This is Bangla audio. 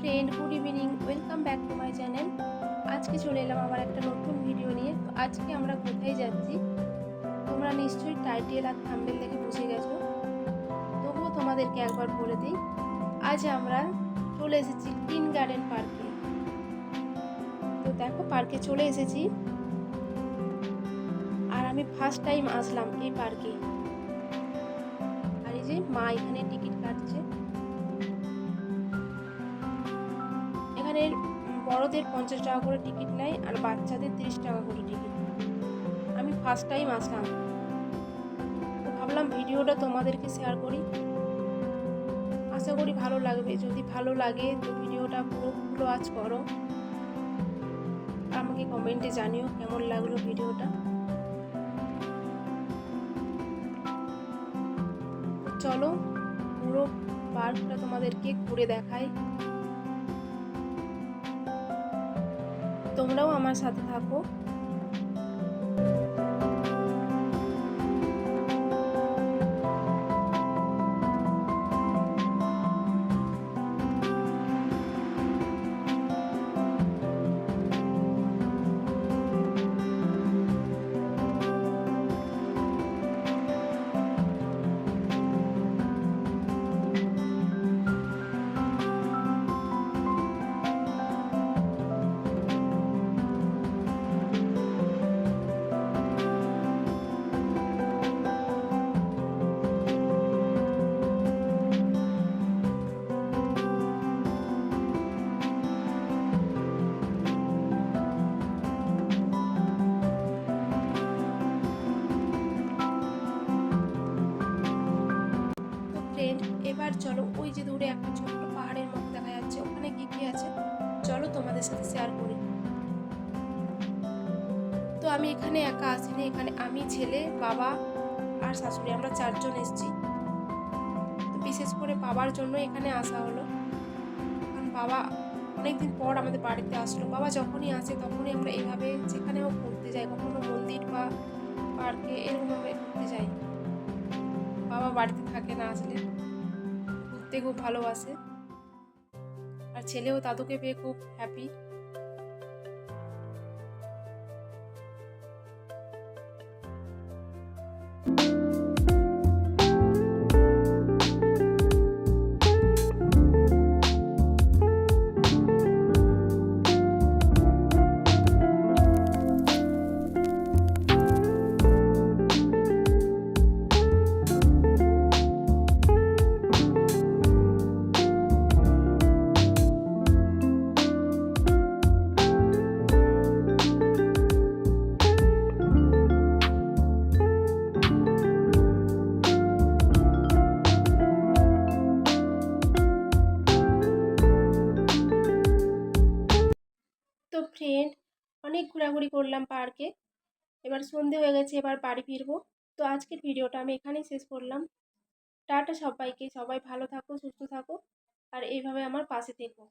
Friend good evening welcome back to my channel আজকে চলে এলাম আবার একটা নতুন ভিডিও নিয়ে। তো আজকে আমরা কোথায় যাচ্ছি? তোমরা নিশ্চয়ই টাইটেল আর থাম্বেল দেখে বুঝে গেছো। তবুও তোমাদেরকে একবার বলে দিই, আজ আমরা চলে এসেছি টিন গার্ডেন পার্কে। তো দেখো, পার্কে চলে এসেছি। আর আমি ফার্স্ট টাইম আসলাম এই পার্কে। আর এই যে মা এখানে টিকিট কাটছে। এখানে বড়দের পঞ্চাশ টাকা করে টিকিট নেয় আর বাচ্চাদের তিরিশ টাকা করে টিকিট আমি ফার্স্ট টাইম আসলাম। তো ভাবলাম ভিডিওটা তোমাদেরকে শেয়ার করি। আশা করি ভালো লাগবে। যদি ভালো লাগে, তো ভিডিওটা পুরো পুরো আজ করো। আমাকে কমেন্টে জানিও কেমন লাগল ভিডিওটা। চলো পুরো পার্কটা তোমাদেরকে ঘুরে দেখাই। তোমরাও আমার সাথে থাকো। এবার চলো ওই যে দূরে একটা ছোট্ট পাহাড়ের মতো দেখা যাচ্ছে, ওখানে কি কি আছে? চলো তোমাদের সাথে শেয়ার করি। তো আমি এখানে একা আসিনি এখানে আমি, ছেলে, বাবা আর শাশুড়ি, আমরা চারজন এসেছি। তো বিশেষ করে বাবার জন্য এখানে আসা হলো। কারণ বাবা অনেকদিন পর আমাদের বাড়িতে আসলো। বাবা যখনই আসে তখনই আমরা এভাবে যেখানেও ঘুরতে যাই, কখনো মন্দির বা পার্কে এরকমভাবে ঘুরতে যাই। বাবা বাড়িতে থাকে না আসলে। ঘুরতে খুব ভালোবাসে আর ছেলেও দাদুকে পেয়ে খুব হ্যাপি ফ্রেন্ড অনেক ঘোরাঘুরি করলাম পার্কে এবার সন্ধে হয়ে গেছে, এবার বাড়ি ফিরবো। তো আজকের ভিডিওটা আমি এখানেই শেষ করলাম। টাটা সবাইকে, সবাই ভালো থাকো, সুস্থ থাকো, আর এইভাবে আমার পাশে থেকো।